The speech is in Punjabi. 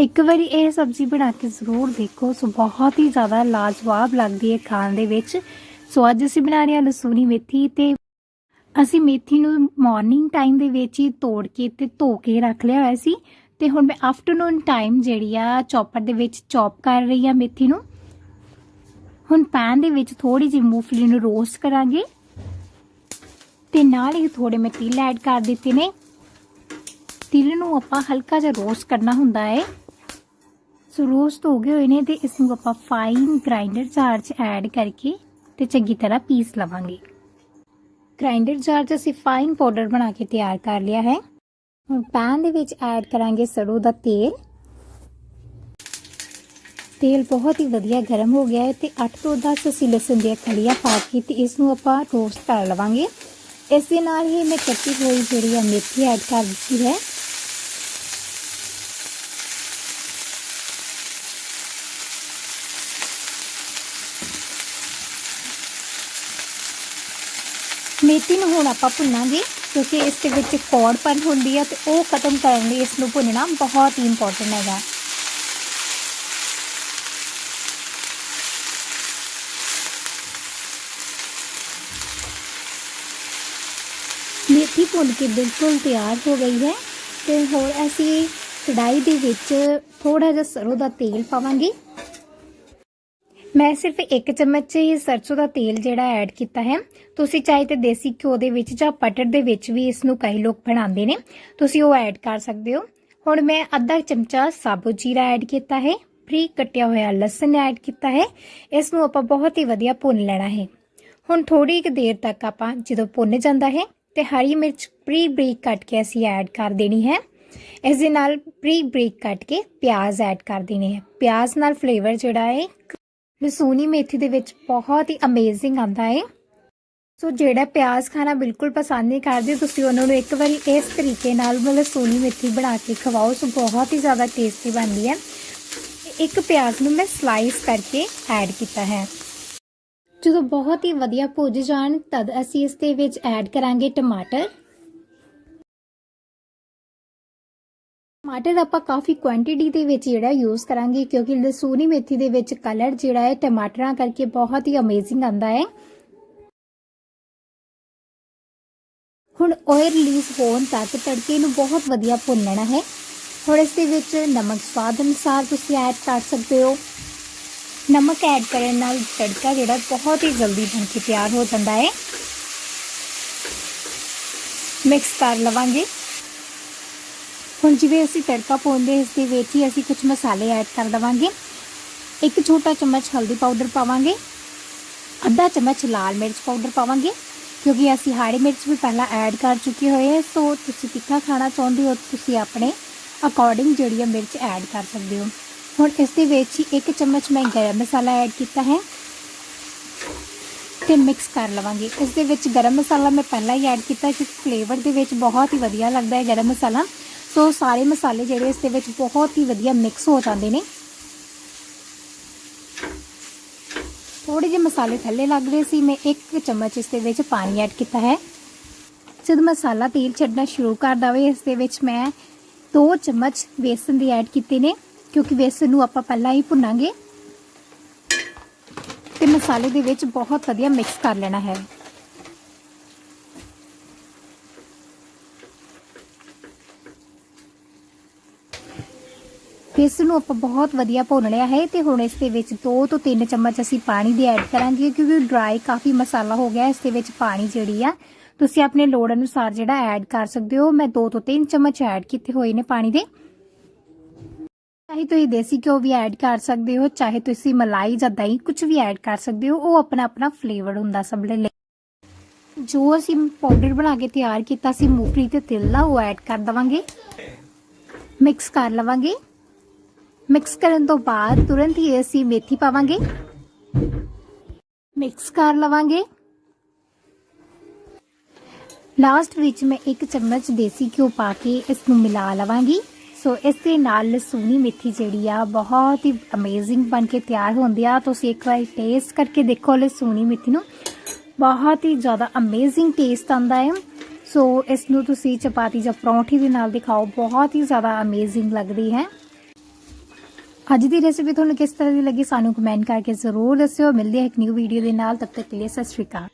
ਇੱਕ ਵਾਰੀ ਇਹ ਸਬਜ਼ੀ ਬਣਾ ਕੇ ਜ਼ਰੂਰ ਦੇਖੋ। ਸੋ ਬਹੁਤ ਹੀ ਜ਼ਿਆਦਾ ਲਾਜਵਾਬ ਲੱਗਦੀ ਹੈ ਖਾਣ ਦੇ ਵਿੱਚ। ਸੋ ਅੱਜ ਅਸੀਂ ਬਣਾ ਰਹੇ ਹਾਂ ਲਸੂਣੀ ਮੇਥੀ ਤੇ ਅਸੀਂ ਮੇਥੀ ਨੂੰ ਮਾਰਨਿੰਗ ਟਾਈਮ ਦੇ ਵਿੱਚ ਹੀ ਤੋੜ ਕੇ ਤੇ ਧੋ ਕੇ ਰੱਖ ਲਿਆ ਹੋਇਆ ਸੀ। ਤੇ ਹੁਣ ਮੈਂ ਆਫਟਰਨੂਨ ਟਾਈਮ ਜਿਹੜੀ ਆ ਚੌਪਰ ਦੇ ਵਿੱਚ ਚੌਪ ਕਰ ਰਹੀ ਆ ਮੇਥੀ ਨੂੰ। ਹੁਣ ਪੈਨ ਦੇ ਵਿੱਚ ਥੋੜੀ ਜਿਹੀ ਮੂੰਗਫਲੀ ਨੂੰ ਰੋਸਟ ਕਰਾਂਗੇ। ਤੇ ਨਾਲ ਹੀ ਥੋੜੇ ਮੈਂ ਤਿਲ ਐਡ ਕਰ ਦਿੱਤੇ ਨੇ। ਤਿਲ ਨੂੰ ਆਪਾਂ ਹਲਕਾ ਜਿਹਾ ਰੋਸਟ ਕਰਨਾ ਹੁੰਦਾ ਹੈ। ਸੋ ਰੋਸਟ ਹੋ ਗਏ ਹੋਏ ਨੇ ਤੇ ਇਸ ਨੂੰ ਆਪਾਂ ਫਾਈਨ ਗ੍ਰਾਈਂਡਰ ਜਾਰ 'ਚ ਐਡ ਕਰਕੇ ਤੇ ਚੰਗੀ ਤਰ੍ਹਾਂ ਪੀਸ ਲਵਾਂਗੇ। ਗ੍ਰਾਈਂਡਰ ਜਾਰ 'ਚ ਅਸੀਂ ਫਾਈਨ ਪਾਊਡਰ ਬਣਾ ਕੇ ਤਿਆਰ ਕਰ ਲਿਆ ਹੈ। ਹੁਣ ਪੈਨ ਦੇ ਵਿੱਚ ਐਡ ਕਰਾਂਗੇ ਸਰੋਂ ਦਾ ਤੇਲ। ਤੇਲ ਬਹੁਤ ਹੀ ਵਧੀਆ ਗਰਮ ਹੋ ਗਿਆ ਹੈ ਤੇ 8 ਤੋਂ 10 ਅਸੀਂ ਲਸਣ ਦੀਆਂ ਕਲੀਆਂ ਪਾ ਕੇ ਤੇ ਇਸ ਨੂੰ ਆਪਾਂ ਰੋਸਟ ਕਰ ਲਵਾਂਗੇ। ਇਸ ਦੇ ਨਾਲ ਹੀ ਮੈਂ ਕੱਟੀ ਹੋਈ ਜਿਹੜੀ ਆ ਮੇਥੀ ਐਡ ਕਰ ਦਿੱਤੀ ਹੈ। ਮੇਥੀ ਨੂੰ ਹੁਣ ਆਪਾਂ ਭੁੰਨਾਂਗੇ, ਕਿਉਂਕਿ ਇਸ ਦੇ ਵਿੱਚ ਕੌੜਪਨ ਹੁੰਦੀ ਹੈ ਤੇ ਉਹ ਖਤਮ ਕਰਨ ਲਈ ਇਸ ਨੂੰ ਭੁੰਨਣਾ ਬਹੁਤ ਹੀ ਇੰਪੋਰਟੈਂਟ ਹੈਗਾ। ਮੇਥੀ ਭੁੰਨ ਕੇ ਬਿਲਕੁਲ ਤਿਆਰ ਹੋ ਗਈ ਹੈ ਤੇ ਹੋਰ ਅਸੀਂ ਕੜਾਈ ਦੇ ਵਿੱਚ ਥੋੜਾ ਜਿਹਾ ਸਰੋਂ ਦਾ ਤੇਲ ਪਾਵਾਂਗੇ। ਮੈਂ ਸਿਰਫ ਇੱਕ ਚਮਚ ਹੀ ਸਰਸੋਂ ਦਾ ਤੇਲ ਜਿਹੜਾ ਐਡ ਕੀਤਾ ਹੈ। ਤੁਸੀਂ ਚਾਹੇ ਤੇ ਦੇਸੀ ਘਿਓ ਦੇ ਵਿੱਚ ਜਾਂ ਪਟਰ ਦੇ ਵਿੱਚ ਵੀ ਇਸ ਨੂੰ ਕਈ ਲੋਕ ਬਣਾਉਂਦੇ ਨੇ। ਤੁਸੀਂ ਉਹ ਐਡ ਕਰ ਸਕਦੇ ਹੋ। ਹੁਣ ਮੈਂ ਅੱਧਾ ਚਮਚਾ ਸਾਬੁਤ ਜੀਰਾ ਐਡ ਕੀਤਾ ਹੈ। ਫਰੀ ਕੱਟਿਆ ਹੋਇਆ ਲਸਣ ਐਡ ਕੀਤਾ ਹੈ। ਇਸ ਨੂੰ ਆਪਾਂ ਬਹੁਤ ਹੀ ਵਧੀਆ ਭੁੰਨ ਲੈਣਾ ਹੈ। ਹੁਣ ਥੋੜੀ ਕੁ ਦੇਰ ਤੱਕ ਆਪਾਂ ਜਦੋਂ ਭੁੰਨ ਜਾਂਦਾ ਹੈ ਤੇ ਹਰੀ ਮਿਰਚ ਪ੍ਰੀ ਬਰੀਕ ਕੱਟ ਕੇ ਅਸੀਂ ਐਡ ਕਰ ਦੇਣੀ ਹੈ। ਇਸ ਦੇ ਨਾਲ ਪ੍ਰੀ ਬਰੀਕ ਕੱਟ ਕੇ ਪਿਆਜ਼ ਐਡ ਕਰ ਦੇਣੇ ਹੈ। ਪਿਆਜ਼ ਨਾਲ ਫਲੇਵਰ ਜਿਹੜਾ ਹੈ ਲਸੂਣੀ ਮੇਥੀ ਦੇ ਵਿੱਚ ਬਹੁਤ ਹੀ ਅਮੇਜ਼ਿੰਗ ਆਂਦਾ ਹੈ ਸੋ ਜਿਹੜਾ ਪਿਆਜ਼ ਖਾਣਾ ਬਿਲਕੁਲ ਪਸੰਦ ਨਹੀਂ ਕਰਦੇ, ਤੁਸੀਂ ਉਹਨਾਂ ਨੂੰ ਇੱਕ ਵਾਰੀ ਇਸ ਤਰੀਕੇ ਨਾਲ ਲਸੂਣੀ ਮੇਥੀ ਬਣਾ ਕੇ ਖਵਾਓ, ਸੋ ਬਹੁਤ ਹੀ ਜ਼ਿਆਦਾ ਟੇਸਟੀ ਬਣਦੀ ਹੈ। ਇੱਕ ਪਿਆਜ਼ ਨੂੰ ਮੈਂ ਸਲਾਈਸ ਕਰਕੇ ਐਡ ਕੀਤਾ ਹੈ। ਜਦੋਂ ਬਹੁਤ ਹੀ ਵਧੀਆ ਭੁੱਜ ਜਾਣ, ਤਦ ਅਸੀਂ ਇਸ ਦੇ ਵਿੱਚ ਐਡ ਕਰਾਂਗੇ ਟਮਾਟਰ। ਟਮਾਟਰ ਆਪਾਂ ਕਾਫੀ ਕੁਆਂਟੀਟੀ ਦੇ ਵਿੱਚ ਜਿਹੜਾ ਯੂਜ਼ ਕਰਾਂਗੇ, ਕਿਉਂਕਿ ਲਸੂਣੀ ਮੇਥੀ ਦੇ ਵਿੱਚ ਕਲਰ ਜਿਹੜਾ ਹੈ ਟਮਾਟਰਾਂ ਕਰਕੇ ਬਹੁਤ ਹੀ ਅਮੇਜ਼ਿੰਗ ਆਂਦਾ ਹੈ। ਹੁਣ ਆਇਲ ਰਿਲੀਜ਼ ਹੋਣ ਤੱਕ ਤੜਕੇ ਨੂੰ ਬਹੁਤ ਵਧੀਆ ਭੁੰਨਣਾ ਹੈ। ਹੁਣ ਇਸ ਦੇ ਵਿੱਚ ਨਮਕ ਸਵਾਦ ਅਨੁਸਾਰ ਤੁਸੀਂ ਐਡ ਕਰ ਸਕਦੇ ਹੋ। ਨਮਕ ਐਡ ਕਰਨ ਨਾਲ ਤੜਕਾ ਜਿਹੜਾ ਬਹੁਤ ਹੀ ਜਲਦੀ ਬਣ ਕੇ ਤਿਆਰ ਹੋ ਜਾਂਦਾ ਹੈ। ਮਿਕਸ ਕਰ ਲਵਾਂਗੇ। ਹੁਣ ਜਿਵੇਂ ਅਸੀਂ ਤੜਕਾ ਪਾਉਂਦੇ ਇਸ ਦੇ ਵਿੱਚ ਹੀ ਅਸੀਂ ਕੁਝ ਮਸਾਲੇ ਐਡ ਕਰ ਦਵਾਂਗੇ। ਇੱਕ ਛੋਟਾ ਚਮਚ ਹਲਦੀ ਪਾਊਡਰ ਪਾਵਾਂਗੇ। ਅੱਧਾ ਚਮਚ ਲਾਲ ਮਿਰਚ ਪਾਊਡਰ ਪਾਵਾਂਗੇ, ਕਿਉਂਕਿ ਅਸੀਂ ਹਰੀ ਮਿਰਚ ਵੀ ਪਹਿਲਾਂ ਐਡ ਕਰ ਚੁੱਕੇ ਹੋਏ ਹਾਂ, ਸੋ ਤੁਸੀਂ ਤਿੱਖਾ ਖਾਣਾ ਚਾਹੁੰਦੇ ਹੋ, ਤੁਸੀਂ ਆਪਣੇ ਅਕੋਰਡਿੰਗ ਜਿਹੜੀ ਹੈ ਮਿਰਚ ਐਡ ਕਰ ਸਕਦੇ ਹੋ। ਹੁਣ ਇਸ ਦੇ ਵਿੱਚ ਹੀ ਇੱਕ ਚਮਚ ਮੈਂ ਗਰਮ ਮਸਾਲਾ ਐਡ ਕੀਤਾ ਹੈ, ਤੇ ਮਿਕਸ ਕਰ ਲਵਾਂਗੇ। ਇਸ ਦੇ ਵਿੱਚ ਗਰਮ ਮਸਾਲਾ ਮੈਂ ਪਹਿਲਾਂ ਹੀ ਐਡ ਕੀਤਾ ਕਿ ਫਲੇਵਰ ਦੇ ਵਿੱਚ ਬਹੁਤ ਹੀ ਵਧੀਆ ਲੱਗਦਾ ਹੈ ਗਰਮ ਮਸਾਲਾ। ਸੋ ਸਾਰੇ ਮਸਾਲੇ ਜਿਹੜੇ ਇਸ ਦੇ ਵਿੱਚ ਬਹੁਤ ਹੀ ਵਧੀਆ ਮਿਕਸ ਹੋ ਜਾਂਦੇ ਨੇ। ਥੋੜੇ ਜਿਹੇ ਮਸਾਲੇ ਥੱਲੇ ਲੱਗ ਰਹੇ ਸੀ। ਮੈਂ ਇੱਕ ਚਮਚ ਇਸ ਦੇ ਵਿੱਚ ਪਾਣੀ ਐਡ ਕੀਤਾ ਹੈ। ਜਦ ਮਸਾਲਾ ਤੇਲ ਛੱਡਣਾ ਸ਼ੁਰੂ ਕਰ ਦਵੇ, ਇਸ ਦੇ ਵਿੱਚ ਮੈਂ 2 ਚਮਚ ਬੇਸਨ ਦੀ ਐਡ ਕੀਤੇ ਨੇ, ਕਿਉਂਕਿ ਬੇਸਨ ਨੂੰ ਆਪਾਂ ਪਹਿਲਾਂ ਹੀ ਭੁੰਨਾਂਗੇ। ਤੇ ਮਸਾਲੇ ਦੇ ਵਿੱਚ ਬਹੁਤ ਵਧੀਆ ਮਿਕਸ ਕਰ ਲੈਣਾ ਹੈ। ਇਸ ਨੂੰ ਆਪਾਂ ਬਹੁਤ ਵਧੀਆ ਭੁੰਨ ਲਿਆ ਹੈ ਤੇ ਹੁਣ ਇਸ ਦੇ ਵਿੱਚ 2 ਤੋਂ 3 ਚਮਚ ਅਸੀਂ ਪਾਣੀ ਦੇ ਐਡ ਕਰਾਂਗੇ ਕਿਉਂਕਿ ਡਰਾਈ ਕਾਫੀ ਮਸਾਲਾ ਹੋ ਗਿਆ, ਇਸ ਦੇ ਵਿੱਚ ਪਾਣੀ ਜਿਹੜੀ ਆ, ਤੁਸੀਂ ਆਪਣੇ ਲੋੜ ਅਨੁਸਾਰ ਜਿਹੜਾ ਐਡ ਕਰ ਸਕਦੇ ਹੋ। ਮੈਂ 2 ਤੋਂ 3 ਚਮਚ ਐਡ ਕੀਤੇ ਹੋਏ ਨੇ ਪਾਣੀ ਦੇ। ਚਾਹੇ ਤੁਸੀਂ ਦੇਸੀ ਘਿਓ ਵੀ ਐਡ ਕਰ ਸਕਦੇ ਹੋ, ਚਾਹੇ ਤੁਸੀਂ ਮਲਾਈ ਜਾਂ ਦਹੀਂ ਕੁਝ ਵੀ ਐਡ ਕਰ ਸਕਦੇ ਹੋ, ਉਹ ਆਪਣਾ ਆਪਣਾ ਫਲੇਵਰ ਹੁੰਦਾ ਸਭ ਲਈ। ਜੋ ਅਸੀਂ ਪਾਊਡਰ ਬਣਾ ਕੇ ਤਿਆਰ ਕੀਤਾ ਸੀ ਮੂੰਗਫਲੀ ਤੇ ਤਿਲ ਦਾ, ਉਹ ਐਡ ਕਰ ਦਵਾਂਗੇ। ਮਿਕਸ ਕਰ ਲਵਾਂਗੇ। ਮਿਕਸ ਕਰਨ ਤੋਂ ਬਾਅਦ ਤੁਰੰਤ ਹੀ ਅਸੀਂ ਮੇਥੀ ਪਾਵਾਂਗੇ। ਮਿਕਸ ਕਰ ਲਵਾਂਗੇ। ਲਾਸਟ ਵਿੱਚ ਮੈਂ ਇੱਕ ਚਮਚ ਦੇਸੀ ਘਿਓ ਪਾ ਕੇ ਇਸ ਨੂੰ ਮਿਲਾ ਲਵਾਂਗੀ। ਸੋ ਇਸ ਦੇ ਨਾਲ ਲਸੂਣੀ ਮੇਥੀ ਜਿਹੜੀ ਆ, ਬਹੁਤ ਹੀ ਅਮੇਜ਼ਿੰਗ ਬਣ ਕੇ ਤਿਆਰ ਹੁੰਦੀ ਆ। ਤੁਸੀਂ ਇੱਕ ਵਾਰ ਟੇਸਟ ਕਰਕੇ ਦੇਖੋ ਲਸੂਣੀ ਮੇਥੀ ਨੂੰ। ਬਹੁਤ ਹੀ ਜ਼ਿਆਦਾ ਅਮੇਜ਼ਿੰਗ ਟੇਸਟ ਆਉਂਦਾ ਹੈ ਸੋ ਇਸ ਨੂੰ ਤੁਸੀਂ ਚਪਾਤੀ ਜਾਂ ਪਰੌਂਠੀ ਦੇ ਨਾਲ ਦਿਖਾਓ, ਬਹੁਤ ਹੀ ਜ਼ਿਆਦਾ ਅਮੇਜ਼ਿੰਗ ਲੱਗਦੀ ਹੈ। ਅੱਜ ਦੀ ਰੈਸਿਪੀ ਤੁਹਾਨੂੰ ਕਿਸ ਤਰ੍ਹਾਂ ਦੀ ਲੱਗੀ ਸਾਨੂੰ ਕਮੈਂਟ ਕਰਕੇ ਜ਼ਰੂਰ ਦੱਸਿਓ। ਮਿਲਦੇ ਹਾਂ ਇੱਕ ਨਿਊ ਵੀਡੀਓ ਦੇ ਨਾਲ। ਤਬ ਤੱਕ ਲਈ ਸਤਿ ਸ਼੍ਰੀ ਅਕਾਲ।